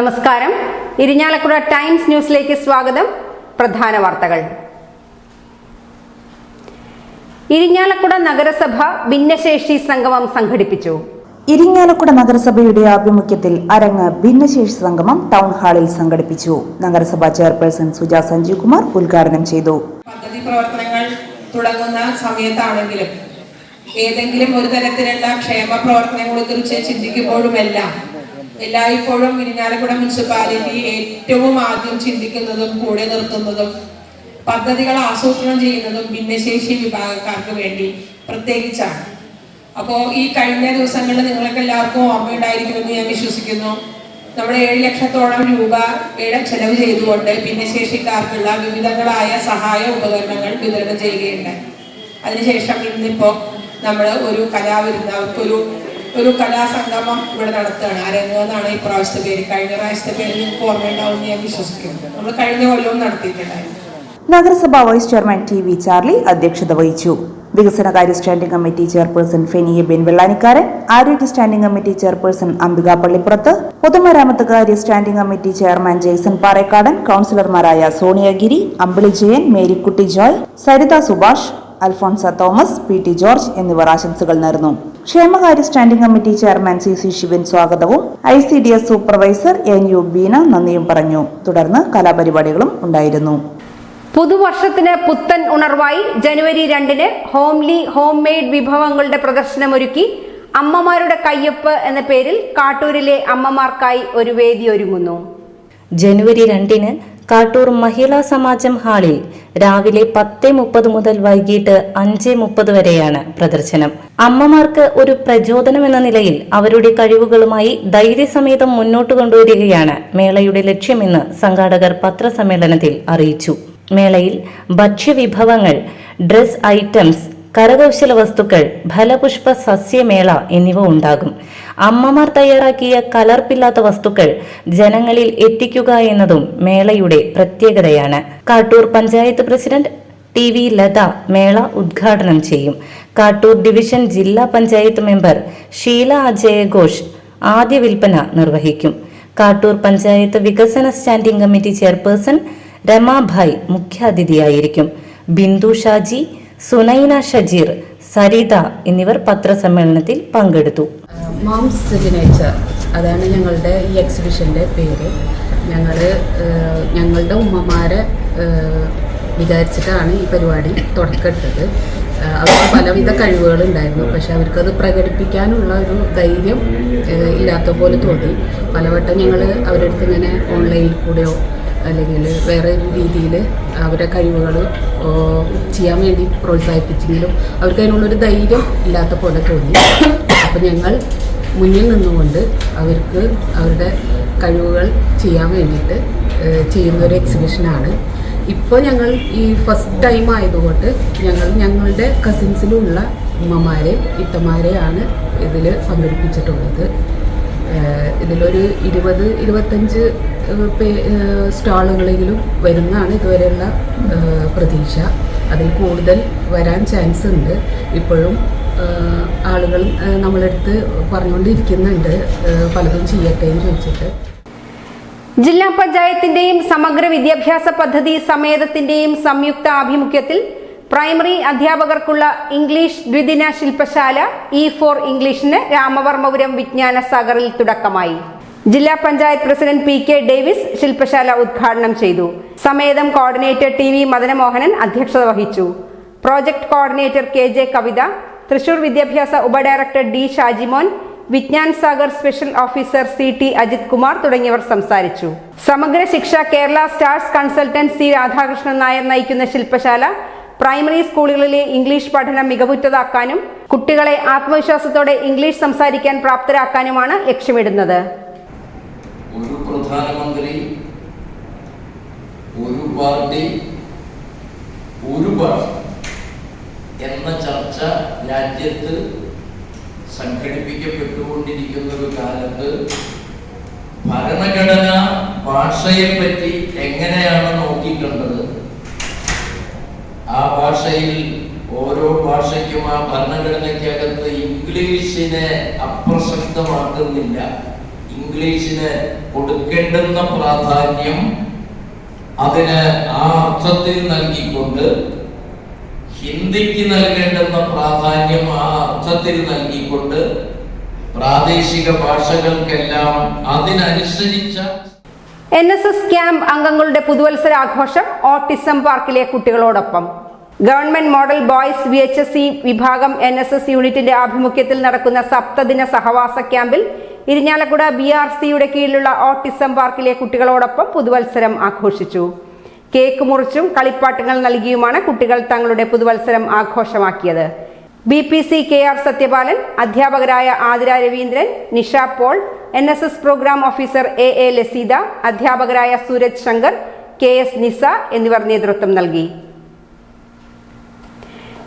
നമസ്കാരം. ഇരിഞ്ഞാലക്കുട ടൈംസ് ന്യൂസിലേക്ക് സ്വാഗതം. പ്രധാന വാർത്തകൾ. ഇരിഞ്ഞാലക്കുട നഗരസഭ ഭിന്നശേഷി സംഗമം സംഘടിപ്പിച്ചു. ഇരിങ്ങാലക്കുട നഗരസഭയുടെ ആഭിമുഖ്യത്തിൽ അരങ്ങ് ഭിന്നശേഷി സംഗമം ടൗൺ ഹാളിൽ സംഘടിപ്പിച്ചു. നഗരസഭാ ചെയർപേഴ്സൺ സുജ സഞ്ജീവ് കുമാർ ഉദ്ഘാടനം ചെയ്തു. പദ്ധതി പ്രവർത്തനങ്ങൾ തുടങ്ങുന്ന സമയത്താണെങ്കിലും ഏതെങ്കിലും ഒരു തരത്തിലുള്ള ക്ഷേമ പ്രവർത്തനങ്ങളെ കുറിച്ച് ചിന്തിക്കുമ്പോഴുമെല്ലാം എല്ലായ്പ്പോഴും ഇരിഞ്ഞാലക്കുട മുനിസിപ്പാലിറ്റി ഏറ്റവും ആദ്യം ചിന്തിക്കുന്നതും കൂടെ നിർത്തുന്നതും പദ്ധതികൾ ആസൂത്രണം ചെയ്യുന്നതും ഭിന്നശേഷി വിഭാഗക്കാർക്ക് വേണ്ടി പ്രത്യേകിച്ചാണ്. അപ്പോൾ ഈ കഴിഞ്ഞ ദിവസങ്ങളിൽ നിങ്ങൾക്ക് എല്ലാവർക്കും ഓർമ്മയുണ്ടായിരിക്കുമെന്ന് ഞാൻ വിശ്വസിക്കുന്നു. നമ്മുടെ ഏഴ് ലക്ഷത്തോളം രൂപ ഏഴ് ചെലവ് ചെയ്തുകൊണ്ട് ഭിന്നശേഷിക്കാർക്കുള്ള വിവിധങ്ങളായ സഹായ ഉപകരണങ്ങൾ വിതരണം ചെയ്യുകയുണ്ടായി. അതിനുശേഷം ഇന്നിപ്പോ നമ്മൾ ഒരു കലാവിരുന്ന് അവർക്കൊരു ഒരു കലാസംഗമം ഇവിടെ നടത്തുകയാണ്. അരങ്ങെന്നാണ് ഈ പ്രാവശ്യത്തെ പേര്. കഴിഞ്ഞ പ്രാവശ്യത്തെ പേര് നിങ്ങൾക്ക് ഓർമ്മയുണ്ടാവും ഞാൻ വിശ്വസിക്കുന്നു. നമ്മൾ കഴിഞ്ഞ കൊല്ലവും നടത്തിയിട്ടുണ്ടായിരുന്നു. നഗരസഭാ vice chairman T V Charlie അധ്യക്ഷത വഹിച്ചു. വികസനകാര്യ standing committee chairperson Fenia Bin Vellanikkaran ആരോഗ്യ standing committee chairperson Ambika Pallippurath പൊതുമരാമത്ത് കാര്യ standing committee chairman Jaison Parekkadan കൌൺസിലർമാരായ Soniyagiri Ambili Jayan Marykutty Joy Saritha Subhash Alphonsa Thomas P T George എന്നിവർ ആശംസകൾ നേർന്നു. ക്ഷേമകാര്യ standing committee chairman C C Sivan സ്വാഗതവും. I C D S supervisor N U Beena നന്ദിയും പറഞ്ഞു. തുടർന്ന് കലാപരിപാടികളും ഉണ്ടായിരുന്നു. പുതുവർഷത്തിന് പുത്തൻ ഉണർവായി ജനുവരി രണ്ടിന് ഹോംലി ഹോം മെയ്ഡ് വിഭവങ്ങളുടെ പ്രദർശനമൊരുക്കി അമ്മമാരുടെ കയ്യൊപ്പ് എന്ന പേരിൽ കാട്ടൂരിലെ അമ്മമാർക്കായി ഒരു വേദി ഒരുങ്ങുന്നു. ജനുവരി രണ്ടിന് കാട്ടൂർ മഹിളാ സമാജം ഹാളിൽ രാവിലെ പത്ത് മുപ്പത് മുതൽ വൈകിട്ട് അഞ്ച് മുപ്പത് വരെയാണ് പ്രദർശനം. അമ്മമാർക്ക് ഒരു പ്രചോദനം എന്ന നിലയിൽ അവരുടെ കഴിവുകളുമായി ധൈര്യസമേതം മുന്നോട്ട് കൊണ്ടുവരികയാണ് മേളയുടെ ലക്ഷ്യമെന്ന് സംഘാടകർ പത്രസമ്മേളനത്തിൽ അറിയിച്ചു. മേളയിൽ ഭക്ഷ്യവിഭവങ്ങൾ ഡ്രസ് ഐറ്റംസ് കരകൗശല വസ്തുക്കൾ ഫലപുഷ്പ സസ്യമേള എന്നിവ ഉണ്ടാകും. അമ്മമാർ തയ്യാറാക്കിയ കലർപ്പില്ലാത്ത വസ്തുക്കൾ ജനങ്ങളിൽ എത്തിക്കുക എന്നതും മേളയുടെ പ്രത്യേകതയാണ്. Kattoor panchayat president T V Latha മേള ഉദ്ഘാടനം ചെയ്യും. കാട്ടൂർ ഡിവിഷൻ ജില്ലാ പഞ്ചായത്ത് മെമ്പർ ഷീല അജയഘോഷ് ആദ്യ വിൽപ്പന നിർവഹിക്കും. കാട്ടൂർ പഞ്ചായത്ത് വികസന സ്റ്റാൻഡിംഗ് കമ്മിറ്റി ചെയർപേഴ്സൺ രമാഭായ് മുഖ്യാതിഥിയായിരിക്കും. ബിന്ദു ഷാജി സുനൈന ഷജീർ സരിത എന്നിവർ പത്രസമ്മേളനത്തിൽ പങ്കെടുത്തു. മാംസ് സിഗ്നേച്ചർ അതാണ് ഞങ്ങളുടെ ഈ എക്സിബിഷന്റെ പേര്. ഞങ്ങൾ ഞങ്ങളുടെ ഉമ്മമാരെ വിചാരിച്ചിട്ടാണ് ഈ പരിപാടി തുടക്കമിട്ടത്. അവർക്ക് പലവിധ കഴിവുകളുണ്ടായിരുന്നു. പക്ഷെ അവർക്കത് പ്രകടിപ്പിക്കാനുള്ള ഒരു ധൈര്യം ഇല്ലാത്ത പോലെ തോന്നി. പലവട്ടം ഞങ്ങൾ അവരുടെ ഇങ്ങനെ ഓൺലൈനിൽ കൂടെയോ അല്ലെങ്കിൽ വേറെ രീതിയിൽ അവരുടെ കഴിവുകൾ ചെയ്യാൻ വേണ്ടി പ്രോത്സാഹിപ്പിച്ചെങ്കിലും അവർക്ക് അതിനുള്ളൊരു ധൈര്യം ഇല്ലാത്ത പോലെ തോന്നി. അപ്പം ഞങ്ങൾ മുന്നിൽ നിന്നുകൊണ്ട് അവർക്ക് അവരുടെ കഴിവുകൾ ചെയ്യാൻ വേണ്ടിയിട്ട് ചെയ്യുന്ന ഒരു എക്സിബിഷനാണ് ഇപ്പോൾ ഞങ്ങൾ ഈ ഫസ്റ്റ് ടൈം ആയതുകൊണ്ട് ഞങ്ങൾ ഞങ്ങളുടെ കസിൻസിലുള്ള ഉമ്മമാരെ ഇത്തമാരെയാണ് ഇതിൽ പങ്കെടുപ്പിച്ചിട്ടുള്ളത് ഇതിലൊരു ഇരുപത് ഇരുപത്തഞ്ച് സ്റ്റാളുകളെങ്കിലും വരുന്നതാണ് ഇതുവരെയുള്ള പ്രതീക്ഷ. അതിൽ കൂടുതൽ വരാൻ ചാൻസ് ഉണ്ട്. ഇപ്പോഴും ആളുകൾ നമ്മളടുത്ത് പറഞ്ഞുകൊണ്ടിരിക്കുന്നുണ്ട്. പലതും ചെയ്യട്ടെ എന്ന് ചോദിച്ചിട്ട്. ജില്ലാ പഞ്ചായത്തിന്റെയും സമഗ്ര വിദ്യാഭ്യാസ പദ്ധതി സമേതത്തിന്റെയും സംയുക്ത ആഭിമുഖ്യത്തിൽ പ്രൈമറി അധ്യാപകർക്കുള്ള ഇംഗ്ലീഷ് ദ്വിദിന ശില്പശാല ഇ ഫോർ ഇംഗ്ലീഷിന് രാമവർമ്മപുരം വിജ്ഞാന സാഗറിൽ തുടക്കമായി. ജില്ലാ panchayat president P K Davis ശില്പശാല ഉദ്ഘാടനം ചെയ്തു. Sametham coordinator T V Madanamohanan അധ്യക്ഷത വഹിച്ചു. Project coordinator K J Kavitha Thrissur വിദ്യാഭ്യാസ ഉപഡയറക്ടർ D Shajimon Vijnan Sagar special officer C T Ajith Kumar തുടങ്ങിയവർ സംസാരിച്ചു. Samagra Shiksha Kerala stars consultant C Radhakrishnan Nair നയിക്കുന്ന ശില്പശാല പ്രൈമറി സ്കൂളുകളിലെ ഇംഗ്ലീഷ് പഠനം മികവുറ്റതാക്കാനും കുട്ടികളെ ആത്മവിശ്വാസത്തോടെ ഇംഗ്ലീഷ് സംസാരിക്കാൻ പ്രാപ്തരാക്കാനുമാണ് ലക്ഷ്യമിടുന്നത്. ഒരു പ്രധാനമന്ത്രി ഒരു പാർട്ടി ഒരു ഭാഷ എന്ന ചർച്ച രാജ്യത്ത് സംഘടിപ്പിക്കപ്പെട്ടുകൊണ്ടിരിക്കുന്ന ഒരു കാലത്ത് ഭരണഘടന ഭാഷയെപ്പറ്റി എങ്ങനെയാണ് നോക്കിക്കണ്ടത്? ആ ഭാഷയിൽ ഓരോ ഭാഷയ്ക്കും ആ ഭരണഘടനയ്ക്കകത്ത് ഇംഗ്ലീഷിനെ അപ്രസക്തമാക്കുന്നില്ല. ഇംഗ്ലീഷിന് കൊടുക്കേണ്ടുന്ന പ്രാധാന്യം അതിന് ആ അർത്ഥത്തിൽ നൽകിക്കൊണ്ട് ഹിന്ദിക്ക് നൽകേണ്ടുന്ന പ്രാധാന്യം ആ അർത്ഥത്തിൽ നൽകിക്കൊണ്ട് പ്രാദേശിക ഭാഷകൾക്കെല്ലാം അതിനനുസരിച്ച എൻ എസ് എസ് ക്യാമ്പ് അംഗങ്ങളുടെ പുതുവത്സരാഘോഷം ഓട്ടിസം പാർക്കിലെ കുട്ടികളോടൊപ്പം. Government model boys V H S C വിഭാഗം എൻ എസ് എസ് യൂണിറ്റിന്റെ ആഭിമുഖ്യത്തിൽ നടക്കുന്ന സപ്തദിന സഹവാസ ക്യാമ്പിൽ ഇരിഞ്ഞാലക്കുട ബി ആർ സിയുടെ കീഴിലുള്ള ഓട്ടിസം പാർക്കിലെ കുട്ടികളോടൊപ്പം പുതുവത്സരം ആഘോഷിച്ചു. കേക്ക് മുറിച്ചും കളിപ്പാട്ടങ്ങൾ നൽകിയുമാണ് കുട്ടികൾ തങ്ങളുടെ പുതുവത്സരം ആഘോഷമാക്കിയത്. B P C K R Sathyapalan അധ്യാപകരായ Athira Raveendran Nisha Paul N S S programme officer A A Laseeda അധ്യാപകരായ സൂരജ് ശങ്കർ കെ എസ് നിസ എന്നിവർ നേതൃത്വം നൽകി.